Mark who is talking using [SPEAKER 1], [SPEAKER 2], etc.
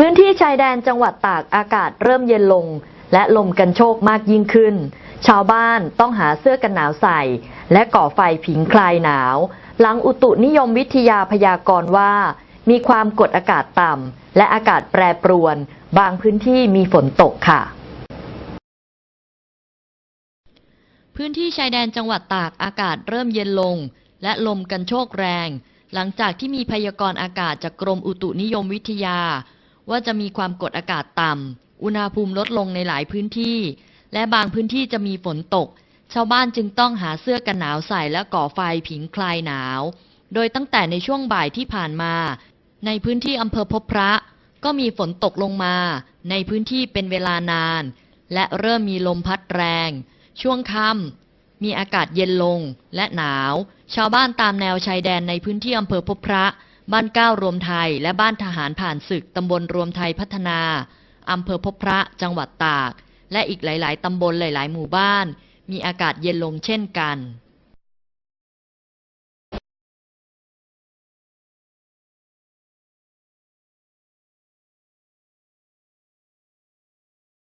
[SPEAKER 1] พื้นที่ชายแดนจังหวัดตากอากาศเริ่มเย็นลง และลมกันโชกมากยิ่งขึ้น ชาวบ้านต้องหาเสื้อกันหนาวใส่ และก่อไฟผิงคลายหนาว หลังอุตุนิยมวิทยาพยากรณ์ว่า มีความกดอากาศต่ำและอากาศแปรปรวน บางพื้นที่มีฝนตกค่ะ พื้นที่ชายแดนจังหวัดตากอากาศเริ่มเย็นลง และลมกันโชกแรง หลังจากที่มีพยากรณ์อากาศจากกรมอุตุนิยมวิทยา ว่าจะมีความกดอากาศต่ำ อุณหภูมิลดลงในหลายพื้นที่ และบางพื้นที่จะมีฝนตก ชาวบ้านจึงต้องหาเสื้อกันหนาวใส่และก่อไฟผิงคลายหนาว โดยตั้งแต่ในช่วงบ่ายที่ผ่านมา ในพื้นที่อำเภอพบพระ ก็มีฝนตกลงมา ในพื้นที่เป็นเวลานาน และเริ่มมีลมพัดแรง ช่วงค่ำมีอากาศเย็นลงและหนาว ชาวบ้านตามแนวชายแดนในพื้นที่อำเภอพบพระ บ้านก้าวรวมไทย และบ้านทหารผ่านศึกตำบลรวมไทยพัฒนาอำเภอพบพระจังหวัดตาก และอีกหลาย ๆ ตำบลหลาย ๆ หมู่บ้าน มีอากาศเย็นลงเช่นกัน